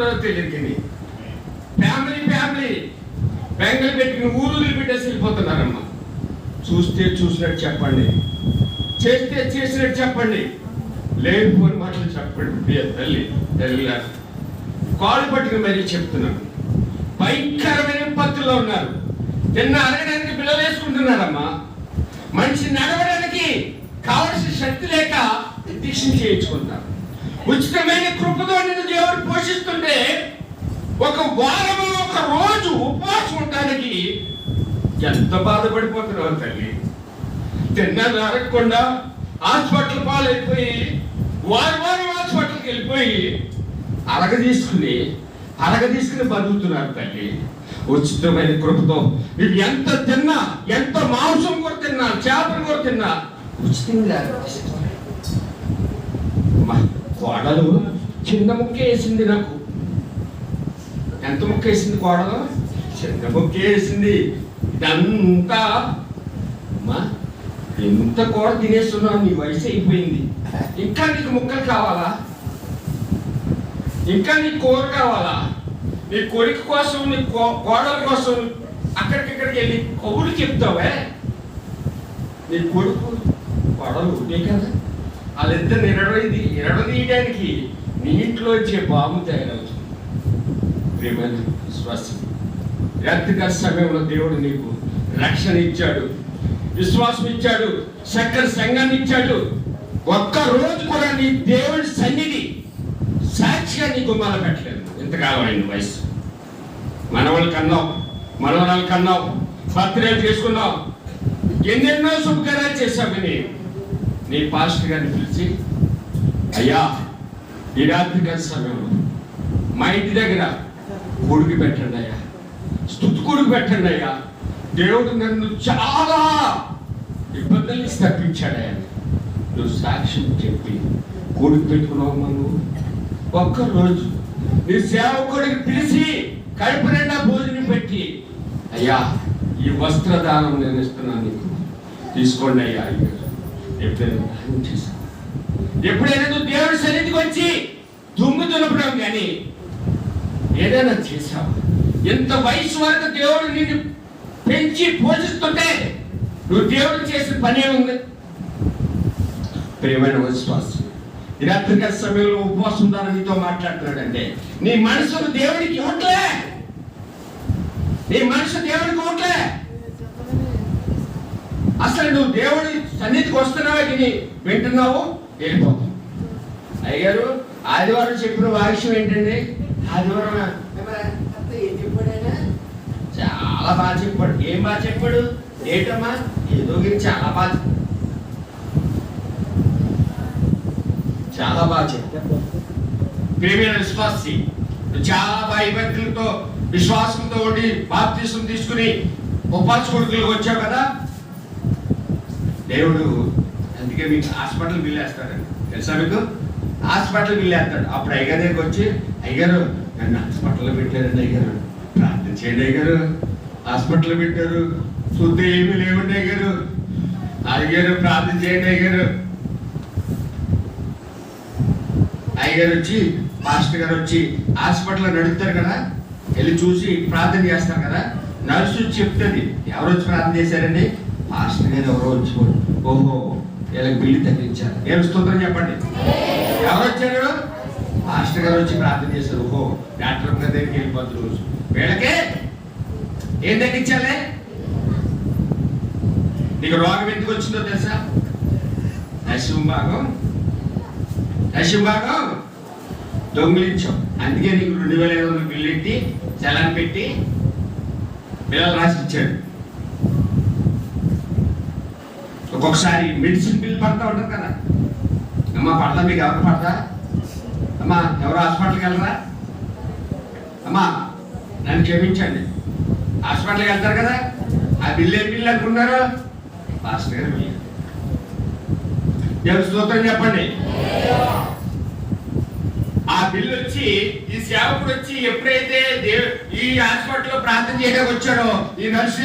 వెళ్ళిపోతున్నారో తెలియదు family family Bengaluru పెట్టుకుని ఊరు వదిలిపెట్టేసి వెళ్ళిపోతున్నారమ్మా. చూస్తే చూసినట్టు చెప్పండి. చేస్తే చేసినట్టు చెప్పండి. లేనిపోని మాటలు చెప్పండి. ప్రియ తల్లి తల్లిలా. కాలు పట్టుకుని మరీ చెప్తున్నాను. భయంకరమైన పత్తుల్లో ఉన్నారు. నిన్న అడగడానికి పిల్లలు వేసుకుంటున్నారమ్మా. మనిషి నడవడానికి కావలసిన శక్తి లేక దీక్ష చేయించుకుంటారు ఉచితమైన కృపతో నిన్ను దేవుడు పోషిస్తుంటే ఒక వారం ఒక రోజు ఉపవాసం ఉండడానికి ఎంత బాధపడిపోతున్నావు తల్లి? తిన్నది అరగకుండా హాస్పిటల్ పాలైపోయి వారం వారం హాస్పిటల్కి వెళ్ళిపోయి అరగ తీసుకుని అరగ తీసుకుని బతుకుతున్నారు తల్లి. ఉచితమైన కృపతో ఇది ఎంత తిన్నా ఎంత మాంసం కూడా తిన్నా చేపలు కూడా తిన్నా ఉచితంగా కోడలు చిన్న ముక్క వేసింది నాకు. ఎంత ముక్క వేసింది కోడలు? చిన్న ముక్క వేసింది. ఇదంతా అమ్మా ఎంత కూర తినేస్తున్నావు? నీ వయసు అయిపోయింది. ఇంకా నీకు ముక్కలు కావాలా? ఇంకా నీ కూర కావాలా? నీ కొడుకు కోసం నీ కో- కోడల కోసం అక్కడికిక్కడికి వెళ్ళి కబుర్లు చెప్తావే? నీ కొడుకు కోడలు ఉంటే కదా? వాళ్ళిద్దరు నిరడది నిరడదీయడానికి తీయడానికి నీటిలో వచ్చే బాబు తయారవుతుంది. ప్రేమైన విశ్వాసం వ్యక్తిగత సమయంలో దేవుడు నీకు రక్షణ ఇచ్చాడు విశ్వాసం ఇచ్చాడు చక్కని సంఘాన్ని ఇచ్చాడు. ఒక్క రోజు కూడా నీ దేవుడి సన్నిధి సాక్షిగా నీ గుమ్మాల పెట్టలేదు. ఇంతకాలం అయింది వయసు. మనవాళ్ళు కన్నావు మనవరాలు కన్నావు పత్రికలు చేసుకున్నావు. ఎన్నెన్నో శుభకార్యాలు చేశావు నేను నీ పాస్టర్ గారిని పిలిచి అయ్యా ఈ రాత్రి గత సమయంలో మా ఇంటి దగ్గర కొడుకు పెట్టండి అయ్యా. స్థుతి కొడుకు పెట్టండి అయ్యా. దేవుడు నన్ను చాలా ఇబ్బందుల నుంచి తప్పించాడయ్యా నువ్వు సాక్ష్యం చెప్పి కొడుకు పెట్టుకున్నావు నువ్వు ఒక్కరోజు నీ సేవకుడికి పిలిచి కడుపు నిండా భోజనం పెట్టి అయ్యా ఈ వస్త్రదానం నేను ఇస్తున్నాను నీకు. తీసుకోండి అయ్యా ఎప్పుడైనా దానం ఎప్పుడైనా నువ్వు దేవుడి సన్నిధికి వచ్చి దుమ్ము దులపడం కానీ ఏదైనా చేశావు ఎంత వయసు వరకు దేవుడు నిన్ను పెంచి పోషిస్తుంటే నువ్వు దేవుడు చేసిన పని ఏముంది? ప్రియమైన విశ్వాసం ఈ రాత్రికాల సమయంలో ఉపవాసం ద్వారా నీతో మాట్లాడుతున్నాడంటే నీ మనసును దేవుడికి ఇవ్వట్లే నీ మనసు దేవుడికి ఇవ్వట్లే అసలు నువ్వు దేవుడి సన్నిధికి వస్తున్నావా తిని వింటున్నావు? వెళ్ళిపోతావు అయ్యారు ఆదివారం చెప్పిన వాక్యం ఏంటండి? ఆదివారం చాలా బాగా చెప్పాడు. ఏం బాగా చెప్పాడు? ఏంటమ్మా? ఏదో గురించి చాలా బాగా చాలా బాగా చెప్పాడు. ప్రేమైన విశ్వాసి చాలా భయభక్తులతో విశ్వాసంతో ఉండి బాప్తీసం తీసుకుని ఉపాసకుడికి వచ్చావు కదా? దేవుడు అందుకే మీకు హాస్పిటల్ బిల్ వేస్తాడండి తెలుసా మీకు? హాస్పిటల్ బిల్ వేస్తాడు. అప్పుడు అయ్యగారి దగ్గరికి వచ్చి అయ్యగారు నన్ను హాస్పిటల్లో పెట్టారండి అయ్యారు ప్రార్థన చేయండి అయ్యారు హాస్పిటల్లో పెట్టారు. శుద్ధి ఏమీ లేవండి అయ్యారు అయ్యారు ప్రార్థన చేయండి అయ్యారు అయ్యగారు వచ్చి మాస్టర్ గారు వచ్చి హాస్పిటల్లో నడుపుతారు కదా? వెళ్ళి చూసి ప్రార్థన చేస్తారు కదా? నర్సు చెప్తుంది. ఎవరు వచ్చి ప్రార్థన చేశారండి? మాస్టర్ గారు ఎవరో వచ్చి ఓహో వీళ్ళకి బిల్లు తగ్గించారు. ఏం స్తోత్రం చెప్పండి. ఎవరు వచ్చారు మాస్టర్ గారు వచ్చి ప్రార్థన చేశారు. ఓహో డాక్టర్ గారి దగ్గరికి వెళ్ళిపోతారు రోజు. వీళ్ళకే ఏం తగ్గించాలి? నీకు రోగం ఎందుకు వచ్చిందో తెలుసా? నశిం భాగం. భాగం. దొంగిలించాం. అందుకే నీకు రెండు వేల ఐదు వందలు బిల్లు ఎట్టి చలాన్ పెట్టి పిల్లలు రాసి ఇచ్చాడు ఒక్కొక్కసారి మెడిసిన్ బిల్ పడతా ఉంటారు కదా. అమ్మా పడదా? మీకు ఎవరు పడదా? అమ్మా ఎవరు హాస్పిటల్కి వెళ్ళరా? అమ్మా నన్ను క్షమించండి. హాస్పిటల్కి వెళ్తారు కదా. ఆ బిల్ ఏ బిల్ అనుకున్నారు పాస్టర్ గారు ఎవరు స్తోత్రం చెప్పండి. ఆ బిల్లు వచ్చి ఈ సేవకుడు వచ్చి ఎప్పుడైతే ఈ హాస్పిటల్లో ప్రార్థన చేయడానికి వచ్చాడో ఈ నర్సు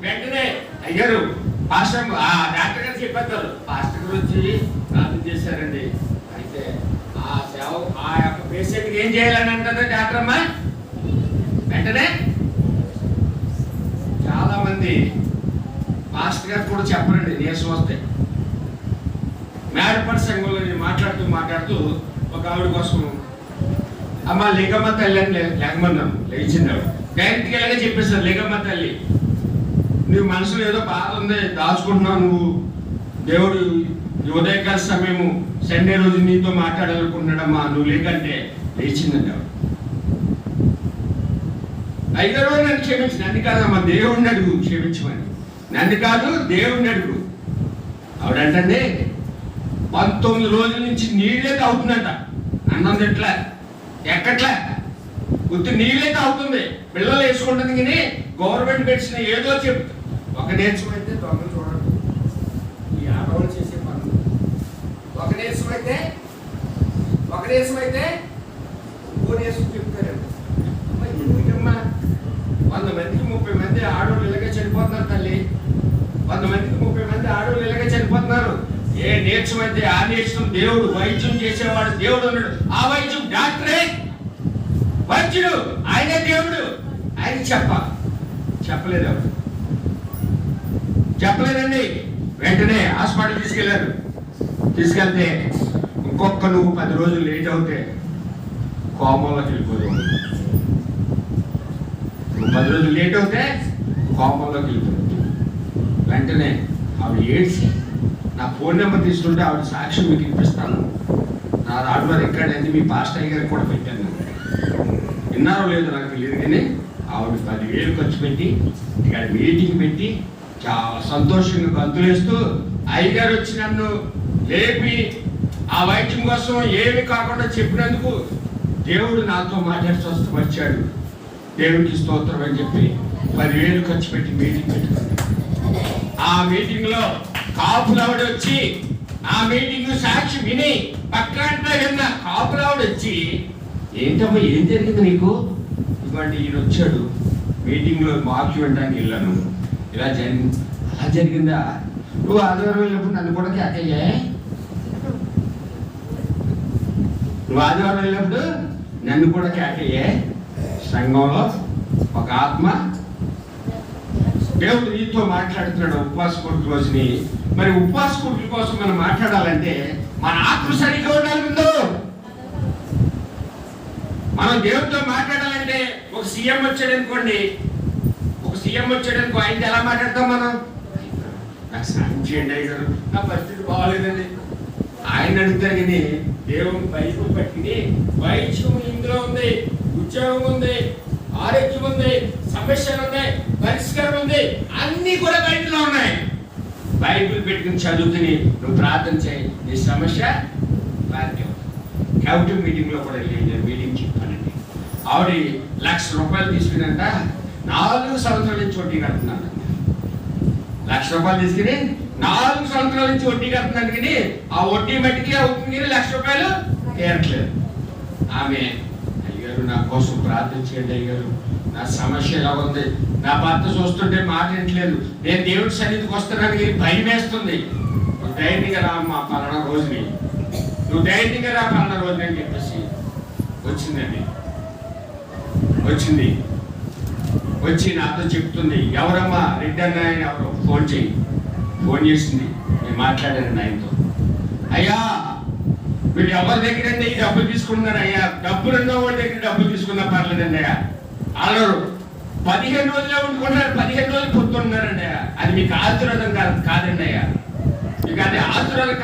వెంటనే అయ్యారు. పాస్టర్ ఆ డాక్టర్ గారు చెప్పేస్తారు. పాస్టర్ గారు వచ్చి ప్రార్థన చేశారండి. అయితే ఆ సేవ ఆ యొక్క పేషెంట్కి ఏం చేయాలని అంటారు డాక్టర్ అమ్మా వెంటనే చాలా మంది పాస్టర్ గారు కూడా చెప్పరండి నీరసం వస్తే. మేడపడి సంఘంలో నేను మాట్లాడుతూ మాట్లాడుతూ ఒక ఆవిడ కోసం అమ్మ లింగమ్మ తల్లి అని లే- లేకమన్నాను లేచింది డైరెక్ట్గా ఇలాగే చెప్పేశారు లింగమ్మ తల్లి. నువ్వు మనసులో ఏదో బాధ ఉంది దాచుకుంటున్నావు నువ్వు. దేవుడు ఈ ఉదయకాల సమయము సండే రోజు నీతో మాట్లాడాలనుకుంటున్నాడమ్మా నువ్వు లేకంటే లేచిందండి ఆవిడ అయ్యారో నన్ను క్షమించి నన్ను కాదమ్మా దేవుడిని అడుగు క్షమించమని. నన్ను కాదు దేవుడిని అడుగు. ఆవిడంటే పంతొమ్మిది రోజుల నుంచి నీళ్ళే తాగుతుందంట. అన్నం ఎట్లా? ఎక్కట్లే? గుర్తు నీళ్ళే తాగుతుంది. పిల్లలు వేసుకుంటుంది కానీ గవర్నమెంట్ పెట్టిన ఏదో చెప్తుంది. ఒక నేర్చుమైతే దొంగలు చూడండి ఈ ఆడవాళ్ళు చేసే పనులు. ఒక నేర్చుమైతే ఒక నేర్చుమైతే ఓ నేర్చుకు చెప్తారండి ఎందుకమ్మా? వంద మందికి ముప్పై మంది ఆడవాళ్ళు ఇలాగే చనిపోతున్నారు తల్లి. వంద మందికి ముప్పై మంది ఆడవాళ్ళు ఇలాగే చనిపోతున్నారు. ఏ నేర్చమైతే అయితే ఆ నేర్చం దేవుడు వైద్యం చేసేవాడు దేవుడు ఉన్నాడు ఆ వైద్యం డాక్టరే. వైద్యుడు ఆయనే దేవుడు. ఆయన చెప్ప. చెప్పలేదు ఎవరు. చెప్పలేదండి. వెంటనే హాస్పిటల్ తీసుకెళ్ళారు తీసుకెళ్తే ఇంకొక నువ్వు పది రోజులు లేట్ అవుతే కోమంలోకి వెళ్ళిపోయావు నువ్వు పది రోజులు లేట్ అవుతే కోపంలోకి వెళ్ళిపోతుంది వెంటనే ఆవిడ ఏడ్చి నా ఫోన్ నెంబర్ తీసుకుంటే ఆవిడ సాక్షి మీకు ఇప్పిస్తాను. నా దాంట్లో రికార్డ్ మీ పాస్ట్ గారికి కూడా పెట్టాను. విన్నారో లేదో నాకు తెలియదు కానీ ఆవిడ పదివేలు ఖర్చు పెట్టి ఇక్కడ మీటింగ్ పెట్టి చాలా సంతోషంగా గంతులేస్తూ అయ్యగారు వచ్చి నన్ను లేపి ఆ వైద్యం కోసం ఏమి కాకుండా చెప్పినందుకు దేవుడు నాతో మాట్లాడి స్వస్థం వచ్చాడు దేవుడికి స్తోత్రం అని చెప్పి పదివేలు ఖర్చు పెట్టి మీటింగ్ పెట్టుకుంది ఆ మీటింగ్లో కాపులావిడ వచ్చి ఆ మీటింగ్ సాక్షి విని పక్కన విన్న కాపులవాడు వచ్చి ఏంటమ్మా ఏం జరిగింది నీకు? ఇవ్వండి ఈయన వచ్చాడు. మీటింగ్లో వాక్యం వినడానికి వెళ్ళాను. ఇలా జరిగింది అలా జరిగిందా? నువ్వు ఆదివారం వెళ్ళినప్పుడు నన్ను కూడా కేకయ్యే నువ్వు ఆదివారం వెళ్ళినప్పుడు నన్ను కూడా కేకయ్యే సంఘంలో ఒక ఆత్మ? దేవుడు నీతో మాట్లాడుతున్నాడు ఉపవాస కోటి రోజుని. మరి ఉపవాస కోటి కోసం మనం మాట్లాడాలంటే మన ఆత్మ సరిగ్గా ఉండాలి ముందు. మనం దేవుడితో మాట్లాడాలంటే ఒక సీఎం వచ్చాడు అనుకోండి ఒక సీఎం వచ్చేటప్పుడు ఆయనతో ఎలా మాట్లాడతాం మనం? నాకు స్నానం చేయండి నా పరిస్థితి బాగాలేదండి. ఆయన అడుగుతారు కానీ దేవుని బైబుల్ పట్టుకుని వైద్యం ఇందులో ఉంది ఉద్యోగం ఉంది ఆరోగ్యం ఉంది సమస్యలు ఉన్నాయి పరిష్కారం ఉంది అన్ని కూడా బయటలో ఉన్నాయి. బైబిల్ పెట్టుకుని చదువుకుని నువ్వు ప్రార్థన చేయి నీ సమస్య క్లారిటీ కౌంటీ మీటింగ్లో కూడా వెళ్ళి మీటింగ్ చెప్పానండి. ఆవిడ లక్ష రూపాయలు తీసుకున్నంట నాలుగు సంవత్సరాల నుంచి వడ్డీ కడుతున్నాను లక్ష రూపాయలు తీసుకుని నాలుగు సంవత్సరాల నుంచి వడ్డీ కడుతున్నాను కానీ ఆ వడ్డీ మట్టికి అవుతుంది కానీ లక్ష రూపాయలు తీరట్లేదు ఆమె అయ్యారు నా కోసం ప్రార్థించండి అయ్యారు నా సమస్య ఎలా ఉంది? నా భర్త చూస్తుంటే మాట నేను దేవుడి సన్నిధికి వస్తున్నాను కానీ భయం వేస్తుంది. నువ్వు ధైర్యంగా రా మా పలానా రోజుని. నువ్వు ధైర్యంగా రా పలానా రోజుని అని చెప్పేసి వచ్చిందండి. వచ్చింది. వచ్చి నాతో చెప్తుంది ఎవరమ్మా? రెడ్డి అన్న ఆయన ఎవరు? ఫోన్ చేయి ఫోన్ చేసింది. నేను మాట్లాడాను ఆయనతో అయ్యా వీళ్ళు ఎవరి దగ్గర ఈ డబ్బులు తీసుకున్నారు అయ్యా? డబ్బులు ఉన్న వాళ్ళ దగ్గర డబ్బులు తీసుకున్నా పర్లేదండి అయ్యా. అలరు పదిహేను రోజులే ఉంటున్నారు పదిహేను రోజులు పొత్తున్నారండి అయ్యా. అది మీకు ఆశీర్వాదం కాదు కాదండి అయ్యా. మీకు అది ఆశీర్వాదం